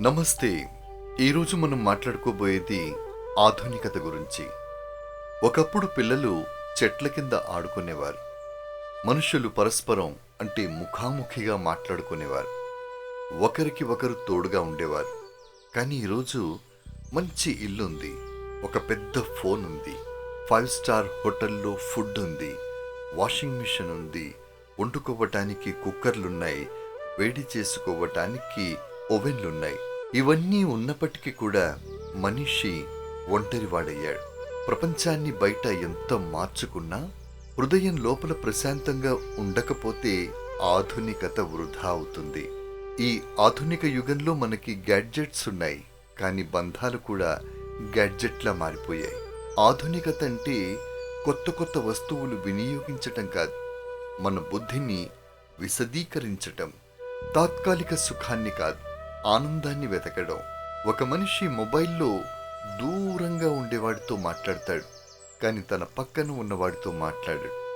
నమస్తే. ఈరోజు మనం మాట్లాడుకోబోయేది ఆధునికత గురించి. ఒకప్పుడు పిల్లలు చెట్ల కింద ఆడుకునేవారు. మనుషులు పరస్పరం అంటే ముఖాముఖిగా మాట్లాడుకునేవారు. ఒకరికి ఒకరు తోడుగా ఉండేవారు. కానీ ఈరోజు మంచి ఇల్లు ఉంది. ఒక పెద్ద ఫోన్ ఉంది. ఫైవ్ స్టార్ హోటల్లో ఫుడ్ ఉంది. వాషింగ్ మిషన్ ఉంది. వండుకోవటానికి కుక్కర్లున్నాయి. వేడి చేసుకోవటానికి ఓవెన్లున్నాయి. ఇవన్నీ ఉన్నప్పటికీ కూడా మనిషి ఒంటరివాడయ్యాడు. ప్రపంచాన్ని బయట ఎంత మార్చుకున్నా హృదయం లోపల ప్రశాంతంగా ఉండకపోతే ఆధునికత వృధా అవుతుంది. ఈ ఆధునిక యుగంలో మనకి గ్యాడ్జెట్స్ ఉన్నాయి కానీ బంధాలు కూడా గ్యాడ్జెట్లా మారిపోయాయి. ఆధునికత అంటే కొత్త కొత్త వస్తువులు వినియోగించటం కాదు మన బుద్ధిని విశదీకరించటం తాత్కాలిక సుఖాన్ని కాదు. ఆనందాన్ని వెతకడం. ఒక మనిషి మొబైల్లో దూరంగా ఉండేవాడితో మాట్లాడతాడు కానీ తన పక్కన ఉన్నవాడితో మాట్లాడాడు.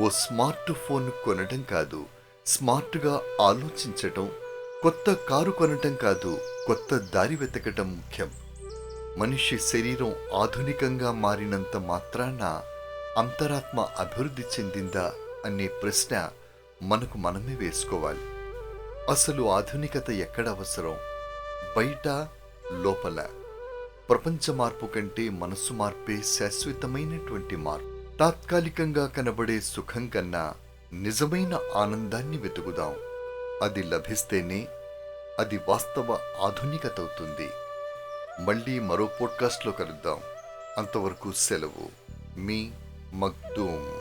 ఓ స్మార్ట్ ఫోన్ కొనడం కాదు స్మార్ట్గా ఆలోచించటం కొత్త కారు కొనటం కాదు కొత్త దారి వెతకటం ముఖ్యం. మనిషి శరీరం ఆధునికంగా మారినంత మాత్రాన అంతరాత్మ అభివృద్ధి చెందిందా అనే ప్రశ్న మనకు మనమే వేసుకోవాలి. అసలు ఆధునికత ఎక్కడ అవసరం? బయట లోపల. ప్రపంచ మార్పు కంటే మనస్సు మార్పే శాశ్వతమైనటువంటి మార్పు. తాత్కాలికంగా కనబడే సుఖం కన్నా నిజమైన ఆనందాన్ని వెతుకుదాం. అది లభిస్తేనే అది వాస్తవ ఆధునికత అవుతుంది. మళ్ళీ మరో పోడ్కాస్ట్లో కలుద్దాం. అంతవరకు సెలవు. మీ మగ్దూమ్.